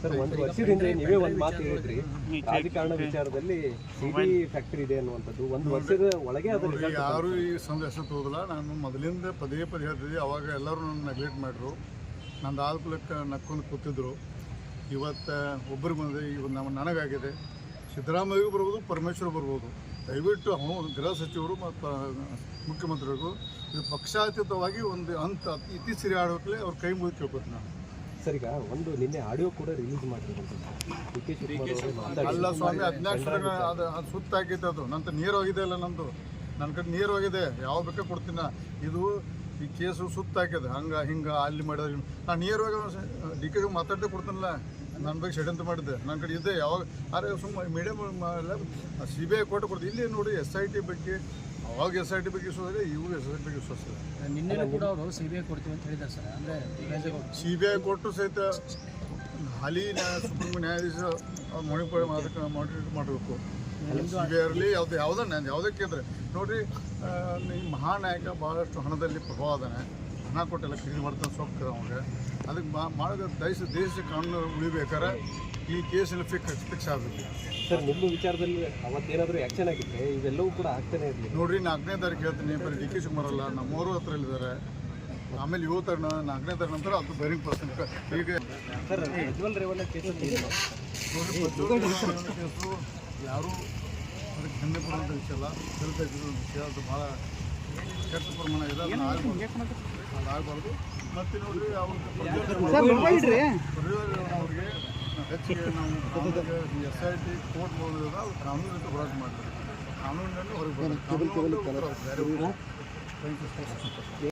Sir ಒಂದು ವರ್ಷದಿಂದ ನೀವೇ ಒಂದು ಮಾತು ಹೇಳಿದ್ರಿ. ರಾಜಕಾರಣ ವಿಚಾರದಲ್ಲಿ ಸಿಡಿ ಫ್ಯಾಕ್ಟರಿ ಇದೆ ಅನ್ನುವಂಥದ್ದು. ಒಂದು ವರ್ಷದ ಒಳಗೆ ಅದು ಯಾರು ಈ ಸಂದೇಶ ತೋದಿಲ್ಲ ನಾನು ಮೊದಲಿಂದ ಪದೇ ಪದೇ ಹೇಳ್ತಿದ್ದೆ. ಅವಾಗ ಎಲ್ಲರೂ ನನ್ನ ನೆಗ್ಲೆಕ್ಟ್ ಮಾಡಿದ್ರು ನಂದು ಆಲ್ಕಲಕ್ಕೆ ನಕ್ಕೊಂಡು ಕೂತಿದ್ರು. ಇವತ್ತು ಒಬ್ಬರಿಗೆ ಬಂದಿದೆ ಇವಾಗ ನಮ್ಮ ನನಗಾಗಿದೆ. ಸಿದ್ದರಾಮಯ್ಯಗೂ ಬರ್ಬೋದು ಪರಮೇಶ್ವರ್ ಬರ್ಬೋದು. ದಯವಿಟ್ಟು ಅವನು ಗೃಹ ಸಚಿವರು ಮತ್ತು ಮುಖ್ಯಮಂತ್ರಿಗಳಿಗೂ ಇದು ಪಕ್ಷಾತೀತವಾಗಿ ಒಂದು ಅಂತ ಇತ್ತೀಚೆಗೆ ಆಡೋಕ್ಲೆ ಅವ್ರ ಕೈ ಮುಗಿದು ಕೇಳ್ಕೊತೀನಿ ನಾನು. ಸರ್ ಈಗ ಒಂದು ನಿನ್ನೆ ಆಡಿಯೋ ಕೂಡ ರಿಲೀಸ್ ಮಾಡಿರುವಂಥದ್ದು ಅಲ್ಲ ಸ್ವಾಮಿ ಹದಿನಾಲ್ಕು ಅದು ಅದು ಸುತ್ತ ಆಗೈತೆ ಅದು. ನಂತರ ನೇರವಾಗಿದೆ ಅಲ್ಲ ನಂದು. ನನ್ನ ಕಡೆ ಹೋಗಿದೆ. ಯಾವ ಬೇಕಾ ಕೊಡ್ತೀನಿ. ಇದು ಈ ಕೇಸು ಸುತ್ತ ಹಾಕಿದೆ. ಹಂಗೆ ಹಿಂಗೆ ಅಲ್ಲಿ ಮಾಡಿದ್ರೆ ನಾನು ನೇರವಾಗಿ ಡಿ ಕೆ ಮಾತಾಡ್ದೆ ಕೊಡ್ತೀನಲ್ಲ. ನನ್ನ ಬಗ್ಗೆ ಷಡ್ಯಂತ್ರ ಮಾಡಿದ್ದೆ. ನನ್ನ ಕಡೆ ಇದೆ. ಯಾವಾಗ ಅರೆ ಸುಮ್ಮನೆ ಮೀಡಿಯಮ್ ಸಿ ಬಿ ಐ ಕೊಟ್ಟು ಕೊಡ್ತೀನಿ ಇಲ್ಲಿ ನೋಡಿ ಎಸ್ ಐ ಟಿ ಬಗ್ಗೆ ಅವಾಗ ಎಸ್ ಐ ಟಿ ಬಗ್ಗೆ ವಿಶ್ವಾಸ ಇದೆ ಇವು ಎಸ್ ಐ ಟಿ ಬಗ್ಗೆ ವಿಶ್ವಾಸ ಇದೆ ನಿನ್ನೆ ಕೂಡ ಅವರು ಸಿ ಬಿ ಐ ಕೊಡ್ತೀವಿ ಅಂತ ಹೇಳಿದ್ದಾರೆ ಸರ್. ಅಂದರೆ ಸಿ ಬಿ ಐ ಕೊಟ್ಟು ಸಹಿತ ಹಾಲಿ ನ್ಯಾಯ ಸುಪ್ರೀಂ ನ್ಯಾಯಾಧೀಶ ಮಣಿಪುರ ಮಾನಿಟರ್ ಮಾಡಬೇಕು. ಸಿ ಬಿ ಐ ಇರಲಿ ಯಾವ್ದು ಯಾವುದನ್ನ ನ್ಯಾಯ ಯಾವುದೇ ಕೇಂದ್ರ ನೋಡ್ರಿ ಈ ಮಹಾನಾಯಕ ಭಾಳಷ್ಟು ಹಣದಲ್ಲಿ ಪ್ರಭಾವ ಅದಾನೆ ಹಣ ಕೊಟ್ಟೆಲ್ಲ ಕ್ಲೀನ್ ಮಾಡ್ತಾನೆ ಸೊಕ್ಕ ಅವಾಗ ಅದಕ್ಕೆ ಮಾ ಮಾಡಿದ ದೇಶ ದೇಶ ಕಾನೂನು ಉಳಿಬೇಕಾರೆ ಈ ಕೇಸಲ್ಲಿ ಫಿಕ್ಸ್ ಫಿಕ್ಸ್ ಆಗಬೇಕು. ಸರ್ ನಿಮ್ಮ ವಿಚಾರದಲ್ಲಿ ಅವತ್ತೇನಾದರೂ ಆ್ಯಕ್ಷನ್ ಆಗಿದ್ದರೆ ಇವೆಲ್ಲವೂ ಕೂಡ ಆಗ್ತಾನೆ ಇರಲಿ. ನೋಡ್ರಿ ನಾಲ್ಕನೇ ತಾರೀಕು ಹೇಳ್ತೀನಿ ಬರೀ ಡಿ ಕೆ ಶಿವಕುಮಾರ್ ಅಲ್ಲ ನಮ್ಮವರು ಹತ್ರ ಇದ್ದಾರೆ ಆಮೇಲೆ ಇವತ್ತರ ನಾಲ್ಕನೇ ತಾರೀಕು ನಂತರ ಅದು ಬೈರಿಂಗ್ ಪರ್ಸನ್ ಈಗ ಸರ್ ಪ್ರಜ್ವಲ್ ರೇವಣ್ಣ ಕೇಸು ಯಾರು ಅದಕ್ಕೆ ಹೆಮ್ಮೆ ಪಡುವಂಥ ವಿಷಯ ಅಲ್ಲ ಹೇಳ್ತಾ ಇದ್ದಿದ್ದು ವಿಷಯ ಅದು ಭಾಳ ಕೆಟ್ಟ ಪ್ರಮಾಣ ಇದೆ ಆಗ್ಬಾರ್ದು. ಮತ್ತೆ ನೋಡ್ರಿ ಅವ್ರಿಗೆ ಅವ್ರಿಗೆ ಹೆಚ್ಚಿಗೆ ನಾವು ಎಸ್ ಐ ಟಿ ಕೋರ್ಟ್ ಹೋರಾಟ ಮಾಡ್ತಾರೆ ಕಾನೂನಿನಲ್ಲಿ ಹೊರಗೆ ಬರ್ತಾರೆ ಕಾನೂನು ಥ್ಯಾಂಕ್ ಯು